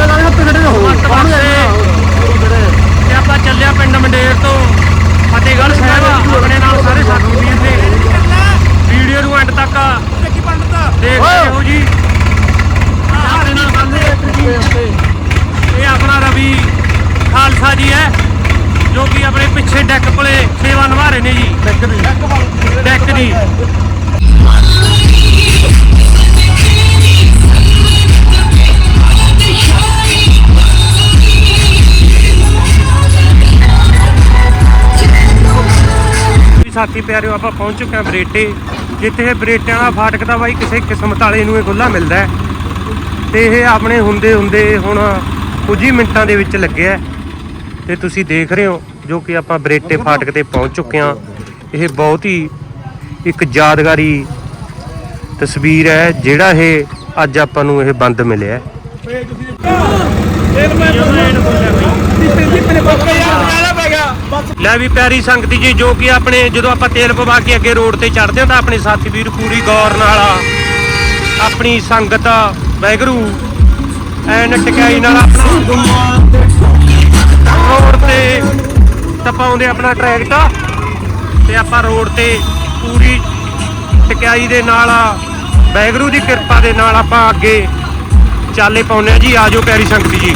ਕੋਲੇ ਲਾਣੇ ਹੱਥ ਖੜੇ ਹੋ ਮਸਤ ਪਾਸੇ। ਤੇ ਆਪਾਂ ਚੱਲਿਆ ਪਿੰਡ ਮੰਡੇਰ ਤੋਂ। ਫਤਿਹਗੜ੍ਹ ਸਾਹਿਬ ਆਪਣੇ ਨਾਲ ਸਾਰੇ ਸਾਥੀ ਵੀਰ ਨੇ। ਵੀਡੀਓ ਨੂੰ ਐਂਡ ਤੱਕ ਦੇਖਦੇ ਹੋ ਜੀ। ਸਾਡੇ ਨਾਲ ਬੰਦੇ ਇਹ ਆਪਣਾ ਰਵੀ ਖਾਲਸਾ ਜੀ ਹੈ ਜੋ ਕਿ ਆਪਣੇ ਪਿੱਛੇ ਡੈਕ ਕੋਲੇ ਸੇਵਾ ਨਿਭਾ ਰਹੇ ਨੇ ਜੀ। ਡੈਕ ਦੀ। ਡੈਕ ਦੀ। ਸਾਥੀ ਪਿਆਰਿਓ, ਆਪਾਂ ਪਹੁੰਚ ਚੁੱਕੇ ਹਾਂ ਬਰੇਟੇ ਜਿੱਥੇ ਇਹ ਬਰੇਟਿਆਂ ਦਾ ਫਾਟਕ ਦਾ ਬਾਈ ਕਿਸੇ ਕਿਸਮਤ ਵਾਲੇ ਨੂੰ ਇਹ ਖੁੱਲਾ ਮਿਲਦਾ ਹੈ ਤੇ ਇਹ ਆਪਣੇ ਹੁੰਦੇ ਹੁੰਦੇ ਹੁਣ ਕੁਝ ਹੀ ਮਿੰਟਾਂ ਦੇ ਵਿੱਚ ਲੱਗਿਆ ਹੈ। ਤੇ ਤੁਸੀਂ ਦੇਖ ਰਹੇ ਹੋ, ਜੋ ਕਿ ਆਪਾਂ ਬਰੇਟੇ ਫਾਟਕ ਤੇ ਪਹੁੰਚ ਚੁੱਕੇ ਹਾਂ ਇਹ ਬਹੁਤ ਹੀ ਇੱਕ ਯਾਦਗਾਰੀ ਤਸਵੀਰ ਹੈ, ਜਿਹੜਾ ਇਹ ਅੱਜ ਆਪਾਂ ਨੂੰ ਇਹ ਬੰਦ ਮਿਲਿਆ ਹੈ। ਤੇਲ ਮੈਂ ਜਿੱਤਨੇ ਬੱਕਾ ਯਾਰ ਕਹਿਣਾ ਪੈ ਗਿਆ ਬਸ ਲੈ ਵੀ ਪਿਆਰੀ ਸੰਗਤੀ ਜੀ, ਜੋ ਕਿ ਆਪਣੇ ਜਦੋਂ ਆਪਾਂ ਤੇਲ ਪਵਾ ਕੇ ਅੱਗੇ ਰੋਡ ਤੇ ਚੜਦੇ ਹਾਂ ਤਾਂ ਆਪਣੇ ਸਾਥੀ ਵੀਰ ਪੂਰੀ ਗੌਰ ਨਾਲ ਆਪਣੀ ਸੰਗਤ ਵੈਗਰੂ ਐਨ ਟਿਕਾਈ ਨਾਲ ਆਪਣਾ ਰੋਡ ਤੇ ਟਪਾਉਂਦੇ ਆਪਣਾ ਟਰੈਕਟਰ ਤੇ। ਆਪਾਂ ਰੋਡ ਤੇ ਪੂਰੀ ਟਿਕਾਈ ਦੇ ਨਾਲ ਵੈਗਰੂ ਦੀ ਕਿਰਪਾ ਦੇ ਨਾਲ ਆਪਾਂ ਅੱਗੇ ਚਾਲੇ ਪਾਉਂਦੇ ਆ ਜੀ। ਆਜੋ ਪਿਆਰੀ ਸੰਗਤੀ ਜੀ।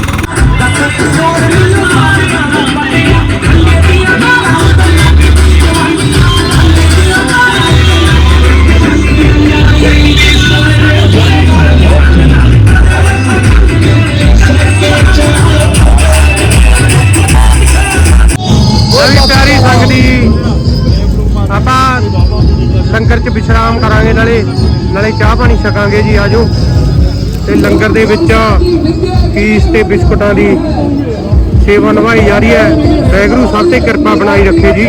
ਛਕਾਂਗੇ ਜੀ, ਆਜੋ। ਤੇ ਲੰਗਰ ਦੇ ਵਿੱਚ ਫੀਸ ਤੇ ਬਿਸਕੁਟਾਂ ਦੀ ਸੇਵਾ ਨਿਭਾਈ ਜਾ ਰਹੀ ਹੈ। ਵੈਗਰੂ ਸਭ ਤੇ ਕਿਰਪਾ ਬਣਾਈ ਰੱਖੇ ਜੀ।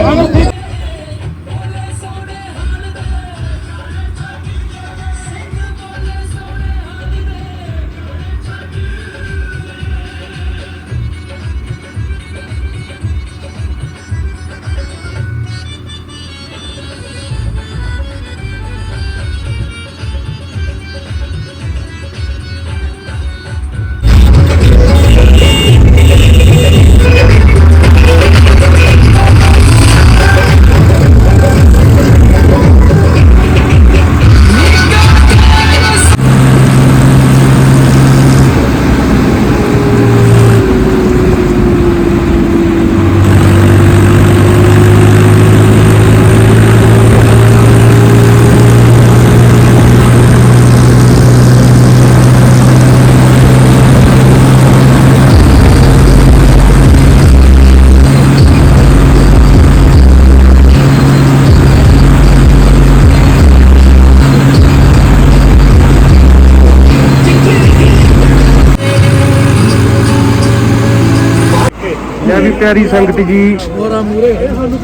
ਲੈ ਵੀ ਪਿਆਰੀ ਸੰਗਤ ਜੀ।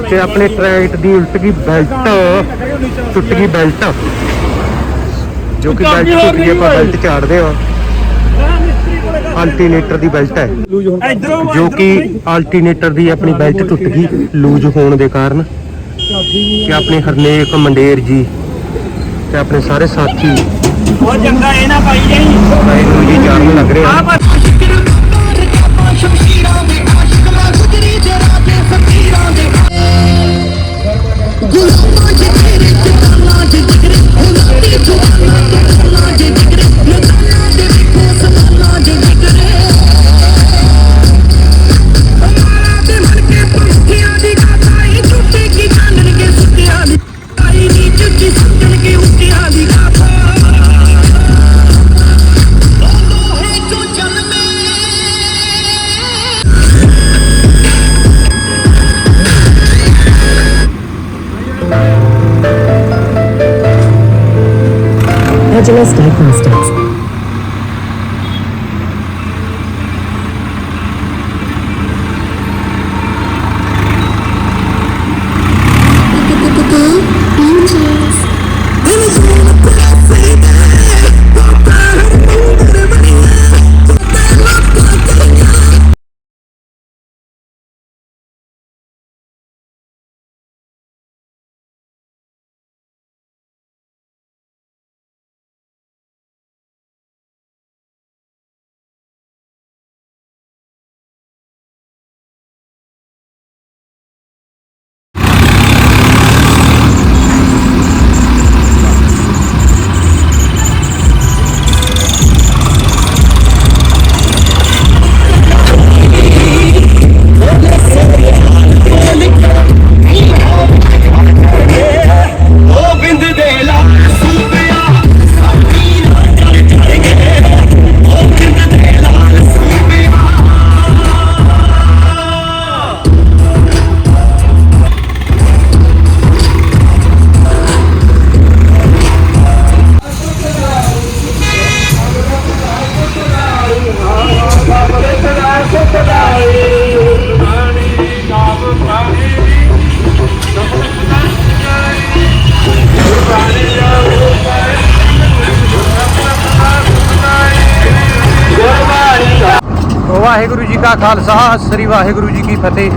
ਤੇ ਆਪਣੇ ਟਰੈਕਟ ਦੀ ਉਲਟ ਗਈ ਬੈਲਟ। ਟੁੱਟ ਗਈ ਬੈਲਟ। ਜੋ ਕਿ ਬੈਲਟ ਟੁੱਟ ਗਈ ਆਪਾਂ ਬੈਲਟ ਚਾੜਦੇ ਆ ਅਲਟਰਨੇਟਰ ਦੀ ਬੈਲਟ ਹੈ। ਜੋ ਕਿ ਅਲਟਰਨੇਟਰ ਦੀ ਆਪਣੀ ਬੈਲਟ ਟੁੱਟ ਗਈ ਲੂਜ ਹੋਣ ਦੇ ਕਾਰਨ। ਕਿ ਆਪਣੇ ਹਰਨੇਕ ਮੰਡੇਰ ਜੀ ਤੇ ਆਪਣੇ ਸਾਰੇ ਸਾਥੀ। ਉਹ ਚੰਗਾ ਇਹ ਨਾ ਪਾਈ ਜਾਈ। ਵਾਹਿਗੁਰੂ ਜੀ ਚਾਰਨ ਲੱਗ ਰਹੇ Magic, magic, magic, magic, magic, magic, magic, magic, homogeneous diagnostics. Waheguru ji ਕਾ ਖਾਲਸਾ, ਸ੍ਰੀ ਵਾਹਿਗੁਰੂ ਜੀ ਕੀ ਫਤਿਹ।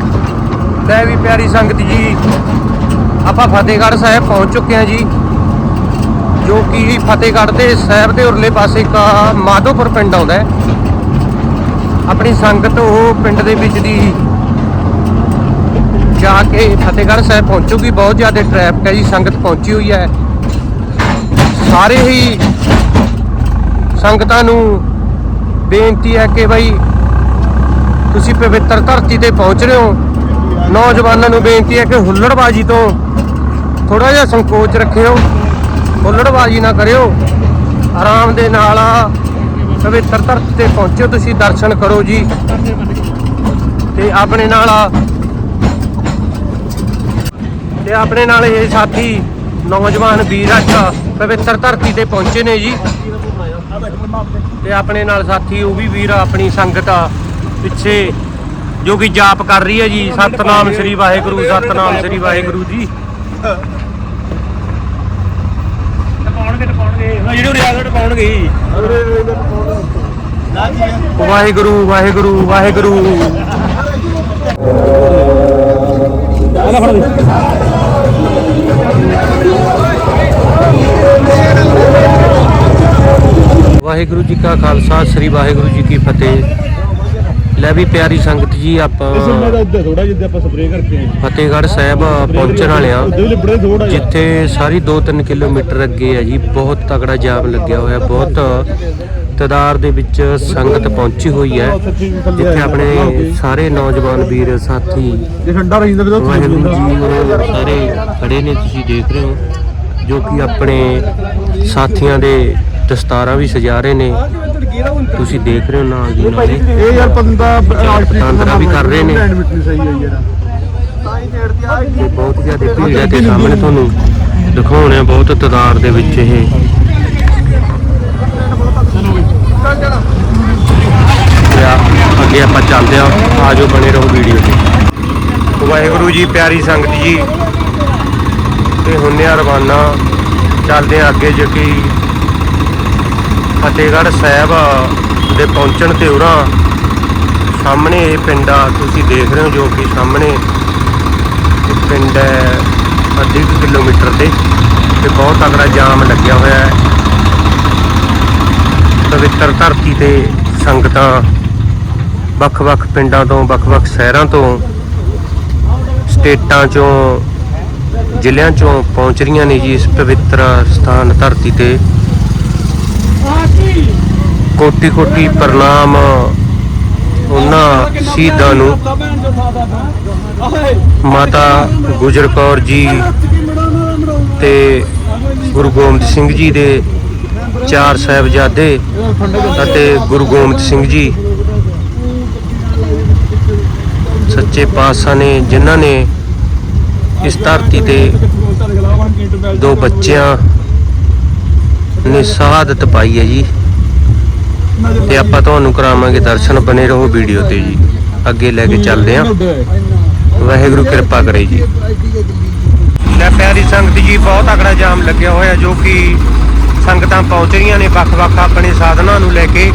ਲੈ ਵੀ ਪਿਆਰੀ ਸੰਗਤ ਜੀ, ਆਪਾਂ ਫਤਿਹਗੜ੍ਹ ਸਾਹਿਬ ਪਹੁੰਚ ਚੁੱਕੇ ਹਾਂ ਜੀ, ਜੋ ਕਿ ਫਤਿਹਗੜ੍ਹ ਦੇ ਸਾਹਿਬ ਦੇ ਉਰਲੇ ਪਾਸੇ ਇੱਕ ਮਾਧੋਪੁਰ ਪਿੰਡ ਆਉਂਦਾ ਹੈ। ਆਪਣੀ ਸੰਗਤ ਉਹ ਪਿੰਡ ਦੇ ਵਿੱਚ ਦੀ ਜਾ ਕੇ ਫਤਿਹਗੜ੍ਹ ਸਾਹਿਬ ਪਹੁੰਚੂਗੀ ਬਹੁਤ ਜ਼ਿਆਦਾ ਟ੍ਰੈਫਿਕ ਹੈ ਜੀ, ਸੰਗਤ ਪਹੁੰਚੀ ਹੋਈ ਹੈ। ਸਾਰੇ ਹੀ ਸੰਗਤਾਂ ਨੂੰ ਬੇਨਤੀ ਹੈ ਕਿ ਬਈ ਤੁਸੀਂ ਪਵਿੱਤਰ ਧਰਤੀ ਤੇ ਪਹੁੰਚ ਰਹੇ ਹੋ। ਨੌਜਵਾਨਾਂ ਨੂੰ ਬੇਨਤੀ ਹੈ ਕਿ ਹੁੱਲੜਬਾਜੀ ਤੋਂ ਥੋੜਾ ਜਿਹਾ ਸੰਕੋਚ ਰੱਖਿਓ, ਹੁੱਲੜਬਾਜੀ ਨਾ ਕਰਿਓ। ਆਰਾਮ ਦੇ ਨਾਲ ਪਵਿੱਤਰ ਧਰਤੀ ਤੇ ਪਹੁੰਚੋ ਤੁਸੀਂ ਦਰਸ਼ਨ ਕਰੋ ਜੀ। ਤੇ ਆਪਣੇ ਨਾਲ ਤੇ ਆਪਣੇ ਨਾਲ ਇਹ ਸਾਥੀ, ਨੌਜਵਾਨ ਵੀਰ ਅੱਜ ਪਵਿੱਤਰ ਧਰਤੀ ਤੇ ਪਹੁੰਚੇ ਨੇ ਜੀ। ਤੇ ਆਪਣੇ ਨਾਲ ਸਾਥੀ, ਉਹ ਵੀ ਵੀਰ ਆਪਣੀ ਸੰਗਤ ਆ। ਪਿੱਛੇ ਜੋ ਕਿ ਜਾਪ ਕਰ ਰਹੀ ਹੈ ਜੀ। ਸਤਨਾਮ ਸ੍ਰੀ ਵਾਹਿਗੁਰੂ ਸਤਨਾਮ ਸ੍ਰੀ ਵਾਹਿਗੁਰੂ ਜੀ। ਟਪਾਉਣਗੇ ਟਪਾਉਣਗੇ। ਹਾਂ ਜਿਹੜੇ ਰਿਆਜ਼ਟ ਪਾਉਣਗੇ ਹੀ ਵਾਹਿਗੁਰੂ ਵਾਹਿਗੁਰੂ ਵਾਹਿਗੁਰੂ। ਆਲਾ ਫੜ ਦੇ ਵਾਹਿਗੁਰੂ ਜੀ ਕਾ ਖਾਲਸਾ ਸ੍ਰੀ ਵਾਹਿਗੁਰੂ ਜੀ ਕੀ ਫਤਿਹ। ਲੈ ਵੀ ਪਿਆਰੀ ਸੰਗਤ ਜੀ ਆਪਾਂ ਉੱਤੇ ਥੋੜਾ ਜਿੱਦਾਂ ਆਪਾਂ ਸਪਰੇਅ ਕਰਕੇ ਆਏ ਫਤਿਹਗੜ੍ਹ ਸਾਹਿਬ ਪਹੁੰਚਣ ਵਾਲੇ ਆ ਜਿੱਥੇ ਸਾਰੀ 2-3 ਕਿਲੋਮੀਟਰ ਅੱਗੇ ਹੈ ਜੀ ਬਹੁਤ ਤਗੜਾ ਜਾਮ ਲੱਗਿਆ ਹੋਇਆ ਬਹੁਤ ਤਦਾਰ ਦੇ ਵਿੱਚ ਸੰਗਤ ਪਹੁੰਚੀ ਹੋਈ ਹੈ। ਜਿੱਥੇ ਆਪਣੇ ਸਾਰੇ ਨੌਜਵਾਨ ਵੀਰ ਸਾਥੀ ਜੇ ਠੰਡਾ ਰਹਿੰਦਾ ਜੀ ਸਾਰੇ ਖੜੇ ਨੇ ਤੁਸੀਂ ਦੇਖ ਰਹੇ ਹੋ ਜੋ ਕਿ ਆਪਣੇ ਸਾਥੀਆਂ ਦੇ ਦਸਤਾਰਾਂ ਵੀ ਸਜਾ ਰਹੇ ਨੇ। ਤੁਸੀਂ ਦੇਖ ਰਹੇ ਹੋ ਨਾਲ ਦੀ ਨਾਲ। ਇਹ ਯਾਰ ਬੰਦਾ ਪਤੰਦਰਾ ਵੀ ਕਰ ਰਹੇ ਨੇ। ਬਹੁਤ ਜ਼ਿਆਦਾ ਭੀੜ ਹੈ ਤੇ ਸਾਹਮਣੇ ਤੁਹਾਨੂੰ ਦਿਖਾਉਣੇ ਆ ਬਹੁਤ ਤਦਾਰ ਦੇ ਵਿੱਚ ਇਹ। ਅੱਗੇ ਆਪਾਂ ਚੱਲਦੇ ਆ ਆਜੋ ਬਣੇ ਰਹੋ ਵੀਡੀਓ ਤੇ। ਵਾਹਿਗੁਰੂ ਜੀ ਪਿਆਰੀ ਸੰਗਤ ਜੀ। ਤੇ ਹੁੰਨੇ ਆ ਰਵਾਨਾ ਚੱਲਦੇ ਆ ਅੱਗੇ ਜੋ ਕਿ ਫਤਿਹਗੜ੍ਹ ਸਾਹਿਬ ਦੇ ਪਹੁੰਚਣ ਤੇ ਉਰਾਂ ਸਾਹਮਣੇ ਇਹ ਪਿੰਡ ਆ, ਤੁਸੀਂ ਦੇਖ ਰਹੇ ਹੋ ਜੋ ਕਿ ਸਾਹਮਣੇ ਪਿੰਡ ਹੈ ਅੱਧੀ ਕੁ ਕਿਲੋਮੀਟਰ ਤੇ ਤੇ ਬਹੁਤ ਤਗੜਾ ਜਾਮ ਲੱਗਿਆ ਹੋਇਆ ਹੈ। ਪਵਿੱਤਰ ਧਰਤੀ ਤੇ ਸੰਗਤਾਂ ਵੱਖ-ਵੱਖ ਪਿੰਡਾਂ ਤੋਂ, ਵੱਖ-ਵੱਖ ਸ਼ਹਿਰਾਂ ਤੋਂ ਸਟੇਟਾਂ ਚੋਂ, ਜ਼ਿਲ੍ਹਿਆਂ ਚੋਂ ਪਹੁੰਚ ਰਹੀਆਂ ਨੇ ਜੀ ਇਸ ਪਵਿੱਤਰ ਸਥਾਨ ਧਰਤੀ ਤੇ। ਕੋਟੀ ਕੋਟੀ ਪ੍ਰਣਾਮ ਉਹਨਾਂ ਸ਼ਹੀਦਾਂ ਨੂੰ। ਮਾਤਾ ਗੁਜਰ ਕੌਰ ਜੀ ਤੇ ਗੁਰੂ ਗੋਬਿੰਦ ਸਿੰਘ ਜੀ ਦੇ ਚਾਰ ਸਾਹਿਬਜ਼ਾਦੇ ਅਤੇ ਗੁਰੂ ਗੋਬਿੰਦ ਸਿੰਘ ਜੀ, ਸੱਚੇ ਪਾਤਸ਼ਾਹ ਨੇ, ਜਿਨ੍ਹਾਂ ਨੇ ਇਸ ਧਰਤੀ ਤੇ ਦੋ ਬੱਚਿਆਂ ਨੇ ਸ਼ਹਾਦਤ ਪਾਈ ਹੈ ਜੀ। ਤੇ ਆਪਾਂ ਤੁਹਾਨੂੰ ਕਰਾਵਾਂਗੇ ਦਰਸ਼ਨ ਬਨੇ ਰਹੋ ਵੀਡੀਓ ਤੇ ਜੀ। ਅੱਗੇ ਲੈ ਕੇ ਚੱਲਦੇ ਆਂ ਵਾਹਿਗੁਰੂ ਕਿਰਪਾ ਕਰੇ ਜੀ। ਲੈ ਪਿਆਰੀ ਸੰਗਤ ਜੀ, ਬਹੁਤ ਅਗੜਾ ਜਾਮ ਲੱਗਿਆ ਹੋਇਆ ਜੋ ਕਿ ਸੰਗਤਾਂ ਪਹੁੰਚ ਰਹੀਆਂ ਨੇ ਵੱਖ-ਵੱਖ ਆਪਣੇ ਸਾਧਨਾਂ ਨੂੰ ਲੈ ਕੇ।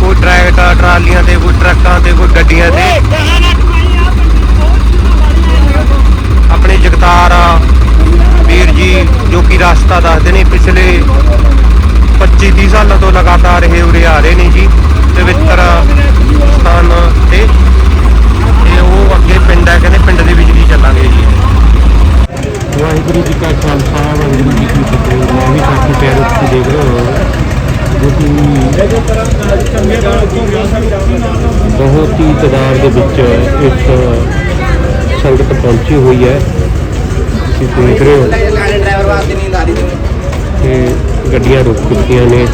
ਕੋਈ ਟਰੈਕਟਰ, ਟਰਾਲੀਆਂ ਤੇ, ਕੋਈ ਟਰੱਕਾਂ ਤੇ, ਕੋਈ ਗੱਡੀਆਂ ਤੇ। ਆਪਣੇ ਜਗਤਾਰ ਵੀਰ ਜੀ, ਜੋ ਕਿ ਰਸਤਾ ਦੱਸਦੇ ਨੇ, ਪਿਛਲੇ 25 30 ਸਾਲਾਂ ਤੋਂ ਲਗਾਤਾਰ ਇਹ ਉਰੇ ਆ ਰਹੇ ਨੇ ਜੀ ਪਵਿੱਤਰ ਸਥਾਨ ਤੇ। ਤੇ ਉਹ ਅੱਗੇ ਪਿੰਡ ਹੈ ਕਹਿੰਦੇ ਪਿੰਡ ਦੇ ਵਿੱਚ ਦੀ ਚੱਲਾਂਗੇ ਜੀ। ਵਾਹਿਗੁਰੂ ਜੀ ਕਾ ਖਾਲਸਾ ਵਾਹਿਗੁਰੂ ਜੀ ਕੀ ਫਤਿਹ। ਮੈਂ ਵੀ ਕਾਫੀ ਪਿਆਰੇ ਤੁਸੀਂ ਦੇਖ ਰਹੇ ਹੋ। ਜੋ ਕਿ ਬਹੁਤ ਹੀ ਤਦਾਰ ਦੇ ਵਿੱਚ ਇਸ ਸੰਗਤ ਪਹੁੰਚੀ ਹੋਈ ਹੈ। ਤੁਸੀਂ ਦੇਖ ਰਹੇ ਹੋ। ਤੇ ਗੱਡੀਆਂ ਰੁਕ ਚੁੱਕੀਆਂ ਨੇ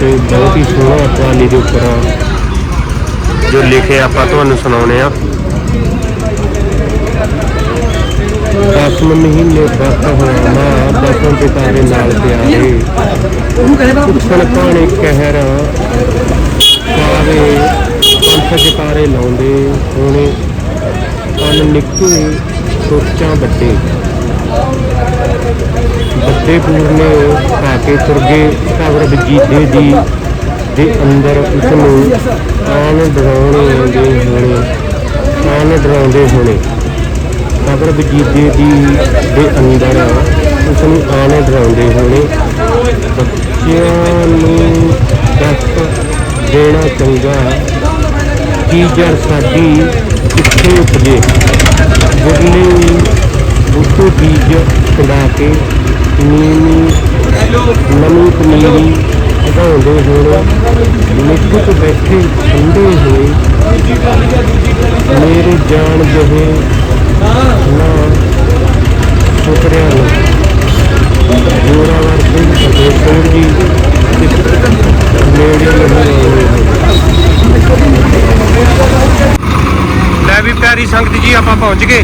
ਤੇ ਬਹੁਤ ਹੀ ਸੋਹਣਾ ਟਰਾਲੀ ਦੇ ਉੱਪਰ ਜੋ ਲਿਖਿਆ ਆਪਾਂ ਤੁਹਾਨੂੰ ਸੁਣਾਉਣੇ ਆ ਦਸਮ ਮਹੀਨੇ ਬਸ ਹੋਣਾ ਦਸਮ ਪਿਤਾ ਦੇ ਨਾਲ ਪਿਆਰੇ ਉੱਠਣ ਪਾਣੇ ਕਹਿਰ ਪਾਵੇ, ਪੰਥ ਜਕਾਰੇ ਲਾਉਂਦੇ ਹੋਣੇ ਕੰਨ ਨਿੱਕੇ ਸੋਚਾਂ ਵੱਡੇ। ਵੱਡੇ ਪੂਰਨੇ ਪਾ ਕੇ ਤੁਰਗੇ ਕਬਰ ਵਜੀਦੇ ਦੀ ਦੇ ਅੰਦਰ ਉਸ ਨੂੰ ਆਨ ਡਰਾਉਣੇ ਆਉਂਦੇ ਹੋਣੇ ਆਨ ਡਰਾਉਂਦੇ ਹੋਣੇ। ਖਬਰ ਵਜੀਦੇ ਦੀ ਦੇ ਅੰਦਰ ਉਸ ਨੂੰ ਆਨ ਡਰਾਉਂਦੇ ਹੋਣੇ। ਬੱਚਿਆਂ ਨੂੰ ਦੱਸ ਦੇਣਾ ਚੰਗਾ ਕੀ ਜਰ ਸਾਡੀ ਕਿੱਥੇ ਉਪਜੇ ਗੁਰਲੇ ਉਤੋਂ ਬੀਜ ਖੜਾ ਕੇ ਨੀਵੀਂ ਨਵੀਂ ਪਨੀਰੀ ਵਧਾਉਂਦੇ ਹੋਣ ਮਿੱਠੂ ਤੋਂ ਬੈਠੇ ਠੰਡੇ ਹੋਏ ਮੇਰੇ ਜਾਨ ਜਹੇ ਨਾ ਸ਼ੁਕਰਿਆ ਨੂੰ ਜੋਰਾਵਰ ਸਿੰਘ ਅਤੇ ਸਿੰਘ ਜੀ ਨੇੜੇ ਨਹੀਂ ਲੈ ਵੀ ਪਿਆਰੀ ਸੰਗਤ ਜੀ, ਆਪਾਂ ਪਹੁੰਚ ਗਏ।